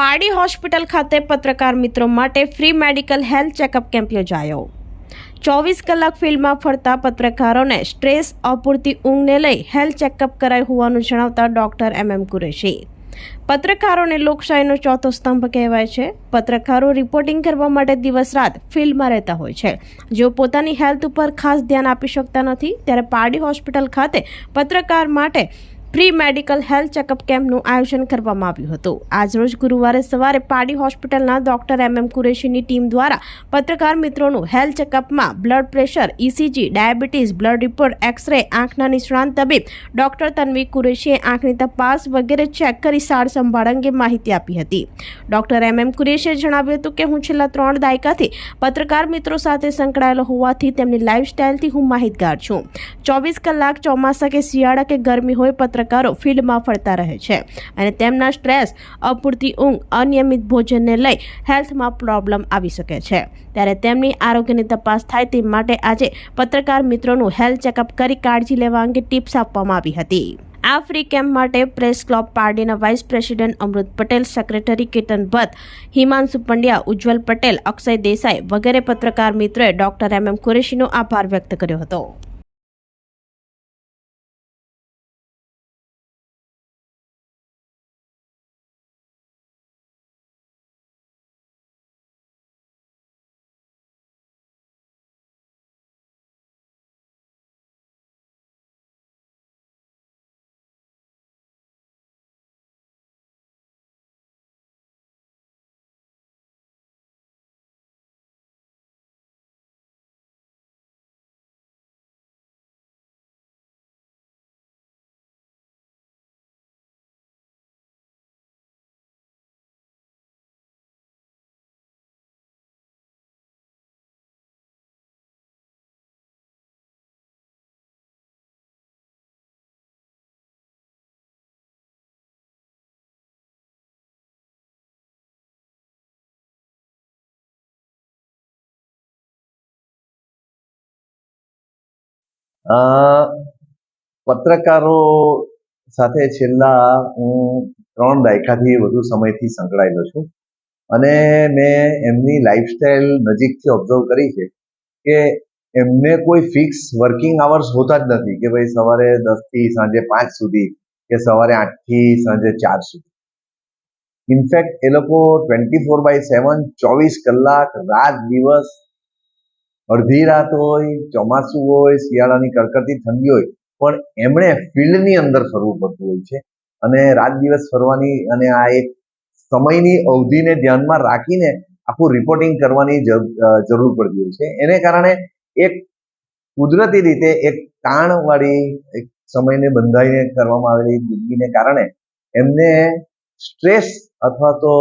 Pardi hospital ખાતે પત્રકાર મિત્રો માટે free medical health checkup camp યોજાયો. ચોવીસ કલાક ફિલ્ડમાં ફરતા પત્રકારોને સ્ટ્રેસ, અપૂરતી ઊંઘને લઈ હેલ્થ ચેકઅપ કરાય હોવાનું જણાવતા ડોક્ટર એમ એમ કુરેશી. પત્રકારોને લોકશાહીનો ચોથો સ્તંભ કહેવાય છે. પત્રકારો રિપોર્ટિંગ કરવા માટે દિવસ રાત ફિલ્ડમાં રહેતા હોય છે. જેઓ પોતાની હેલ્થ ઉપર ખાસ ધ્યાન આપી શકતા નથી, ત્યારે પારડી હોસ્પિટલ ખાતે પત્રકાર માટે ફ્રી મેડિકલ હેલ્થ ચેકઅપ કેમ્પનું આયોજન કરવામાં આવ્યું હતું. આજરોજ ગુરુવારે સવારે પાડી હોસ્પિટલના ડોક્ટર એમ એમ કુરેશીની ટીમ દ્વારા પત્રકાર મિત્રોનું health ચેકઅપમાં blood pressure ECG diabetes, blood report, x ray, આંખના નિષ્ણાંત તબીબ, ડોક્ટર તન્વી કુરેશીએ આંખની તપાસ વગેરે ચેક કરી સાર સંભાળ અંગે માહિતી આપી હતી. ડોક્ટર એમ એમ કુરેશીએ જણાવ્યું હતું કે, હું છેલ્લા ત્રણ દાયકાથી પત્રકાર મિત્રો સાથે સંકળાયેલો હોવાથી તેમની લાઇફસ્ટાઇલથી હું માહિતગાર છું. ચોવીસ કલાક ચોમાસા કે શિયાળા કે ગરમી હોય પત્રકારો ફિલ્ડમાં ફરતા રહે છે અને તેમના સ્ટ્રેસ, અપૂરતી ઊંઘ, અનિયમિત ભોજનને લઈ હેલ્થમાં પ્રોબ્લેમ આવી શકે છે. ત્યારે તેમની આરોગ્યની તપાસ થાય તે માટે આજે પત્રકાર મિત્રોનું હેલ્થ ચેકઅપ કરી કાળજી લેવા અંગે ટિપ્સ આપવામાં આવી હતી. આ ફ્રી કેમ્પ માટે પ્રેસ ક્લબ પાર્ટીના vice president Amrit Patel, secretary Ketan Bhatt, Himanshu Pandya, Ujjwal Patel, Akshay Desai વગેરે પત્રકાર મિત્રોએ ડોક્ટર એમ એમ કુરેશીનો આભાર વ્યક્ત કર્યો હતો. પત્રકારો સાથે છેલ્લા, હું ત્રણ દાયકાથી વધુ સમયથી સંકળાયેલો છું. અને મેં એમની લાઈફસ્ટાઈલ નજીકથી ઓબ્ઝર્વ કરી છે કે એમને કોઈ ફિક્સ વર્કિંગ આવર્સ હોતા જ નથી કે ભાઈ સવારે દસથી સાંજે પાંચ સુધી કે સવારે આઠથી સાંજે ચાર સુધી. ઇનફેક્ટ એ લોકો ટ્વેન્ટી ફોર બાય સેવન ચોવીસ કલાક રાત દિવસ અડધી રાત હોય, ચોમાસું હોય, શિયાળાની કડકડતી ઠંડી હોય, પણ એમણે ફિલ્ડની અંદર ફરવું પડતું હોય છે. અને રાત દિવસ ફરવાની અને આ એક સમયની અવધિને ધ્યાનમાં રાખીને આખું રિપોર્ટિંગ કરવાની જરૂર પડતી હોય છે. એને કારણે એક કુદરતી રીતે એક તાણવાળી, એક સમયને બંધાઈને કરવામાં આવેલી જિંદગીને કારણે એમને સ્ટ્રેસ અથવા તો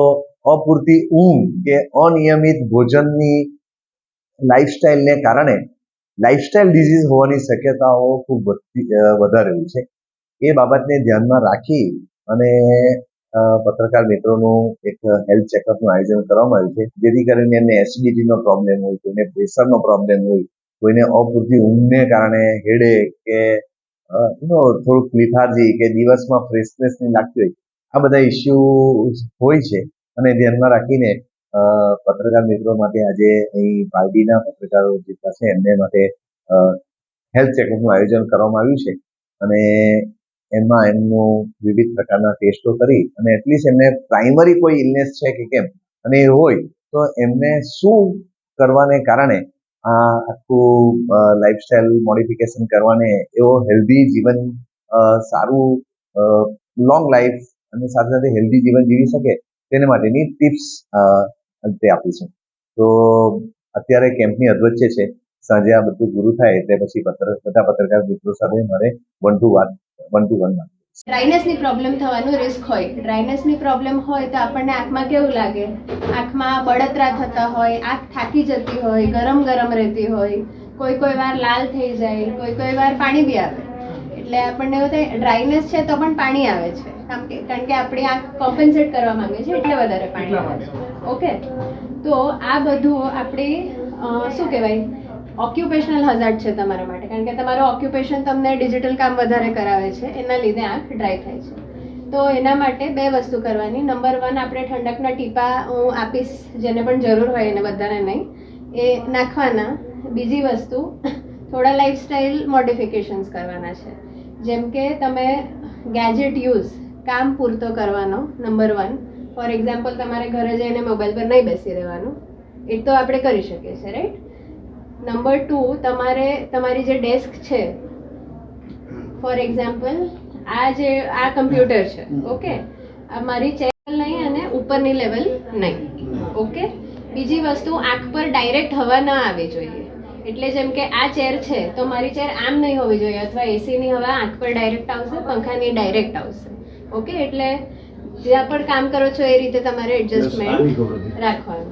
અપૂરતી ઊંઘ કે અનિયમિત ભોજનની લાઈફસ્ટાઈલને કારણે લાઈફસ્ટાઈલ ડિઝીઝ હોવાની શક્યતાઓ ખૂબ વધારે હોય છે. એ બાબતને ધ્યાનમાં રાખી અને પત્રકાર મિત્રોનું એક હેલ્થ ચેકઅપનું આયોજન કરવામાં આવ્યું છે. જેથી કરીને એમને એસિડિટીનો પ્રોબ્લેમ હોય, કોઈને પ્રેશરનો પ્રોબ્લેમ હોય, કોઈને અપૂરતી ઊંઘને કારણે હેડેક કે થોડુંક લિથાર્જી કે દિવસમાં ફ્રેશનેસ નહીં લાગતી હોય, આ બધા ઇસ્યુ હોય છે. અને ધ્યાનમાં રાખીને પત્રકાર મિત્રો માટે આજે અહીં પાર્ટીના પત્રકારો જેટલા છે, એમને માટે હેલ્થ ચેકઅપનું આયોજન કરવામાં આવ્યું છે. અને એમાં એમનું વિવિધ પ્રકારના ટેસ્ટો કરી અને એટલીસ્ટ એમને પ્રાઇમરી કોઈ ઇલનેસ છે કે કેમ અને એ હોય, તો એમને શું કરવાને કારણે આ આખું લાઈફસ્ટાઈલ મોડિફિકેશન કરવાને એવો હેલ્ધી જીવન સારું લોંગ લાઈફ અને સાથે સાથે હેલ્ધી જીવન જીવી શકે, તેને માટેની ટિપ્સ અંતે આપીશું. તો અત્યારે કેમ્પની અધવચ્ચે છે. સાંજે આ બધું પૂરું થાય એટલે પછી બધા પત્રકાર મિત્રો સાથે મારે વન ટુ વાત વન ટુ વન ડ્રાયનેસની પ્રોબ્લેમ થવાનો રિસ્ક હોય. ડ્રાયનેસની પ્રોબ્લેમ હોય તો આપણને આંખમાં કેવું લાગે? આંખમાં બળતરા થતા હોય, આંખ થાકી જતી હોય ગરમ ગરમ રહેતી હોય કોઈ કોઈ વાર લાલ થઈ જાય કોઈ કોઈ વાર પાણી બી આવે. એટલે આપણને એવું થાય ડ્રાયનેસ છે તો પણ પાણી આવે છે. કારણ કે આપણી આંખ કોમ્પન્સેટ કરવા માંગે છે એટલે વધારે પાણી ઓકે તો આ બધું આપણે શું કહેવાય? ઓક્યુપેશનલ હઝાર્ડ છે તમારા માટે. કારણ કે તમારું ઓક્યુપેશન તમને ડિજિટલ કામ વધારે કરાવે છે. એના લીધે આંખ ડ્રાય થાય છે. તો એના માટે બે વસ્તુ કરવાની. નંબર વન આપણે ઠંડકના ટીપા હું આપીશ જેને પણ જરૂર હોય એને બધાને નહીં. એ નાખવાના. બીજી વસ્તુ થોડા લાઈફસ્ટાઈલ મોડિફિકેશન્સ કરવાના છે. જેમ કે તમે ગેજેટ યુઝ કામ પૂરતો કરવાનો નંબર વન ફોર એક્ઝામ્પલ તમારે ઘરે જઈને મોબાઈલ પર નહીં બેસી રહેવાનું. એ તો આપણે કરી શકીએ છીએ રાઈટ નંબર ટુ તમારે, તમારી જે ડેસ્ક છે ફોર એક્ઝામ્પલ આ જે, આ કમ્પ્યુટર છે ઓકે મારી ચેનલ નહીં અને ઉપરની લેવલ નહીં ઓકે બીજી વસ્તુ, આંખ પર ડાયરેક્ટ હવા ના આવવી જોઈએ. એટલે જેમ કે આ ચેર છે, તો મારી ચેર આમ નહીં હોવી જોઈએ, અથવા એસીની હવા આંખ પર ડાયરેક્ટ આવશે, પંખાની ડાયરેક્ટ આવશે. ઓકે એટલે જ્યાં પણ કામ કરો છો એ રીતે તમારે એડજસ્ટમેન્ટ રાખવાનું.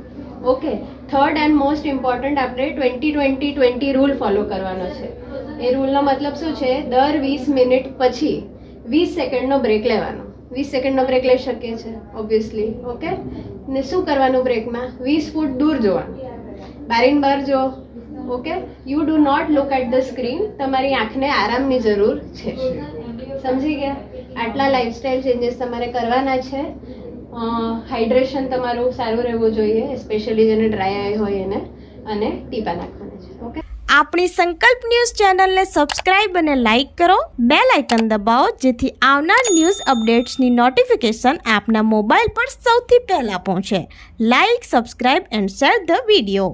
Okay third and most important આપણે twenty twenty twenty rule follow કરવાનો છે. એ રૂલનો મતલબ શું છે? દર વીસ મિનિટ પછી વીસ સેકન્ડનો બ્રેક લેવાનો. વીસ સેકન્ડનો બ્રેક લઈ શકીએ છીએ ઓબ્વિયસલી ઓકે ને શું કરવાનું બ્રેકમાં વીસ ફૂટ દૂર જોવાનું. બારીન બહાર જો okay you do not look at the screen તમારી આંખને આરામની જરૂર છે. સમજી ગયા? આટલા લાઇફસ્ટાઈલ ચેન્જીસ તમારે કરવાના છે. હાઇડ્રેશન તમારું સારું રહેવું જોઈએ સ્પેશિયલી જેને ડ્રાય આઈ હોય એને, અને ટીપા નાખવાના છે. ઓકે આપણી સંકલ્પ ન્યૂઝ ચેનલને સબસ્ક્રાઇબ અને લાઇક કરો. બે લાઇકન દબાવો, જેથી આવનાર ન્યૂઝ અપડેટ્સની નોટિફિકેશન આપના મોબાઈલ પર સૌથી પહેલાં પહોંચે. Like subscribe and share the video